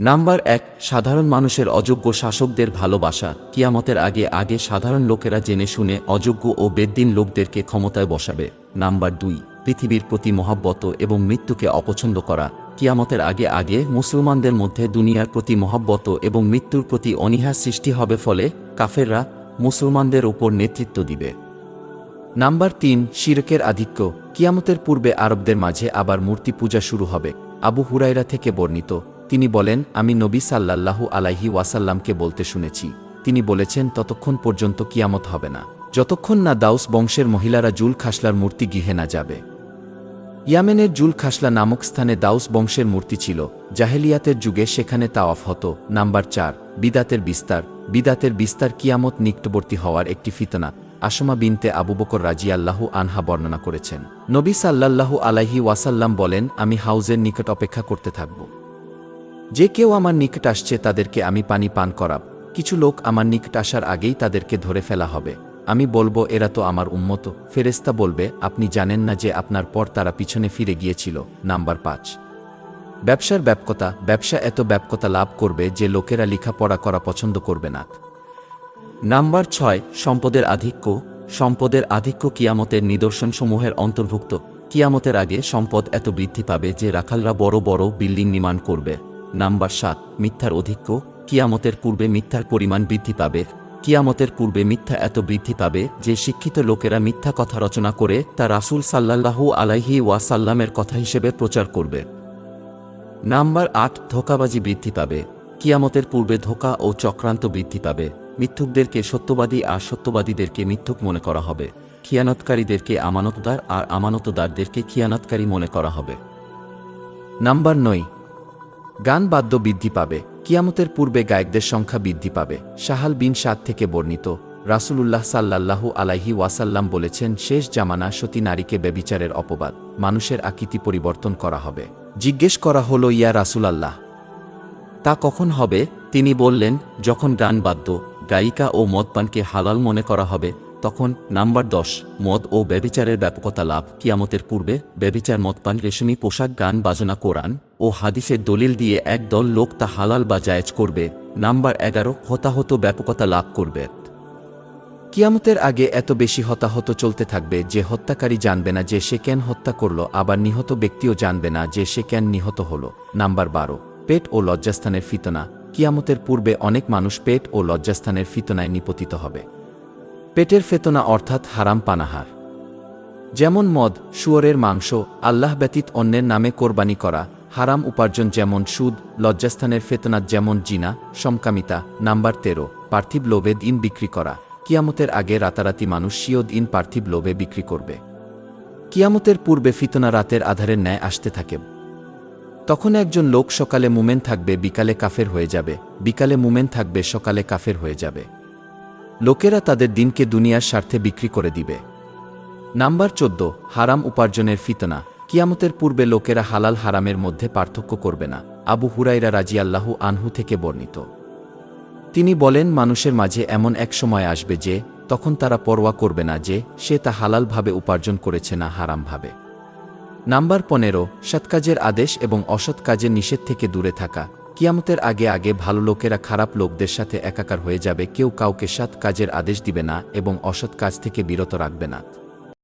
Number এক, সাধারণ মানুষের অযোগ্য শাসকদের ভালোবাসা। কিয়ামতের আগে আগে সাধারণ লোকেরা জেনে শুনে অযোগ্য ও বেদ্দিন লোকদেরকে ক্ষমতায় বসাবে। নাম্বার দুই, পৃথিবীর প্রতি মহাব্বত এবং মৃত্যুকে অপছন্দ করা। কিয়ামতের আগে আগে মুসলমানদের মধ্যে দুনিয়ার প্রতি মহাব্বত এবং মৃত্যুর প্রতি অনীহা সৃষ্টি হবে ফলে কাফেররা মুসলমানদের ওপর নেতৃত্ব দিবে। নাম্বার তিন, শিরকের আধিক্য। কিয়ামতের পূর্বে আরবদের মাঝে আবার মূর্তি পূজা শুরু হবে। আবু হুরাইরা থেকে বর্ণিত তিনি বলেন, আমি নবী সাল্লাল্লাহু আলাইহি ওয়াসাল্লামকে বলতে শুনেছি। তিনি বলেছেন, ততক্ষণ পর্যন্ত কিয়ামত হবে না। যতক্ষণ না দাউস বংশের মহিলারা জুল খাসলার মূর্তি গৃহে না যাবে। ইয়ামেনের জুল খাসলা নামক স্থানে দাউস বংশের মূর্তি ছিল। জাহেলিয়াতের যুগে সেখানে তাওয়াফ হতো। নাম্বার চার, বিদাতের বিস্তার। বিদাতের বিস্তার কিয়ামত নিকটবর্তী হওয়ার একটি ফিতনা, আসমা বিনতে আবু বকর রাজিয়াল্লাহু আনহা বর্ণনা করেছেন। নবী সাল্লাল্লাহু আলাইহি ওয়াসাল্লাম বলেন, আমি হাউজের নিকট অপেক্ষা করতে থাকব। যে কেউ আমার নিকট আসছে তাদেরকে আমি পানি পান করাব। কিছু লোক আমার নিকট আসার আগেই তাদেরকে ধরে ফেলা হবে। আমি বলব, এরা তো আমার উম্মত। ফেরেস্তা বলবে, আপনি জানেন না যে আপনার পর তারা পিছনে ফিরে গিয়েছিল। নাম্বার পাঁচ। ব্যবসার ব্যাপকতা ব্যবসা এত ব্যাপকতা লাভ করবে যে লোকেরা লেখাপড়া করা পছন্দ করবে না। নাম্বার ছয়, সম্পদের আধিক্য। সম্পদের আধিক্য কিয়ামতের নিদর্শনসমূহের অন্তর্ভুক্ত। কিয়ামতের আগে সম্পদ এত বৃদ্ধি পাবে যে রাখালরা বড় বড় বিল্ডিং নির্মাণ করবে। নাম্বার সাত, মিথ্যার অধিক্য, কিয়ামতের পূর্বে মিথ্যার পরিমাণ বৃদ্ধি পাবে। কিয়ামতের পূর্বে মিথ্যা এত বৃদ্ধি পাবে যে শিক্ষিত লোকেরা মিথ্যা কথা রচনা করে তা রাসূল সাল্লাল্লাহু আলাইহি ওয়াসাল্লামের কথা হিসেবে প্রচার করবে। নাম্বার আট, ধোকাবাজি বৃদ্ধি পাবে। কিয়ামতের পূর্বে ধোকা ও চক্রান্ত বৃদ্ধি পাবে। মিথ্যুকদেরকে সত্যবাদী আর সত্যবাদীদেরকে মিথ্যুক মনে করা হবে। খিয়ানতকারীদেরকে আমানতদার আর আমানতদারদেরকে খিয়ানতকারী মনে করা হবে। নাম্বার নয় গান বাদ্য বৃদ্ধি পাবে। কিয়ামতের পূর্বে গায়কদের সংখ্যা বৃদ্ধি পাবে। শাহাল বিন সাদ থেকে বর্ণিত রাসূলুল্লাহ সাল্লাল্লাহু আলাইহি ওয়াসাল্লাম বলেছেন, শেষ জামানা সতী নারীকে ব্যবিচারের অপবাদ। মানুষের আকৃতি পরিবর্তন করা হবে। জিজ্ঞেস করা হল, ইয়া রাসূলাল্লাহ, তা কখন হবে? তিনি বললেন, যখন গান বাদ্য, গায়িকা ও মদপানকে হালাল মনে করা হবে তখন নাম্বার দশ, মদ ও ব্যবিচারের ব্যাপকতা লাভ। কিয়ামতের পূর্বে ব্যবিচার মদপান রেশমি, পোশাক, গান, বাজনা, কোরআন ও হাদিসের দলিল দিয়ে এক দল লোক তা হালাল বা জায়েজ করবে। নাম্বার এগারো, হতাহত ব্যাপকতা লাভ করবে। কিয়ামতের আগে এত বেশি হতাহত চলতে থাকবে যে হত্যাকারী জানবে না যে সে কেন হত্যা করল, আবার নিহত ব্যক্তিও জানবে না যে সে কেন নিহত হল। নাম্বার বারো, পেট ও লজ্জাস্থানের ফিতনা। কিয়ামতের পূর্বে অনেক মানুষ পেট ও লজ্জাস্থানের ফিতনায় নিপতিত হবে। পেটের ফেতনা অর্থাৎ হারাম পানাহার। যেমন মদ, শুয়োরের মাংস, আল্লাহ ব্যতীত অন্যের নামে কোরবানি করা, হারাম উপার্জন যেমন সুদ, লজ্জাস্থানের ফেতনাত যেমন জিনা, সমকামিতা, নাম্বার তেরো, পার্থিব লোভে দিন বিক্রি করা, কিয়ামতের আগে রাতারাতি মানুষ সিও দিন পার্থিব লোভে বিক্রি করবে। কিয়ামতের পূর্বে ফিতনা রাতের আধারের ন্যায় আসতে থাকে। তখন একজন লোক সকালে মুমেন থাকবে, বিকালে কাফের হয়ে যাবে, বিকালে মুমেন থাকবে, সকালে কাফের হয়ে যাবে। লোকেরা তাদের দিনকে দুনিয়ার স্বার্থে বিক্রি করে দিবে। নাম্বার চোদ্দ, হারাম উপার্জনের ফিতনা। কিয়ামতের পূর্বে লোকেরা হালাল হারামের মধ্যে পার্থক্য করবে না। আবু হুরাইরা রাজিয়াল্লাহু আনহু থেকে বর্ণিত। তিনি বলেন, মানুষের মাঝে এমন এক সময় আসবে যে, তখন তারা পরোয়া করবে না যে, সে তা হালালভাবে উপার্জন করেছে না হারামভাবে। নাম্বার পনেরো সৎকাজের আদেশ এবং অসৎ কাজের নিষেধ থেকে দূরে থাকা। কিয়ামতের আগে আগে ভালো লোকেরা খারাপ লোকদের সাথে একাকার হয়ে যাবে, কেউ কাউকে সৎ কাজের আদেশ দিবে না এবং অসৎ কাজ থেকে বিরত রাখবে না।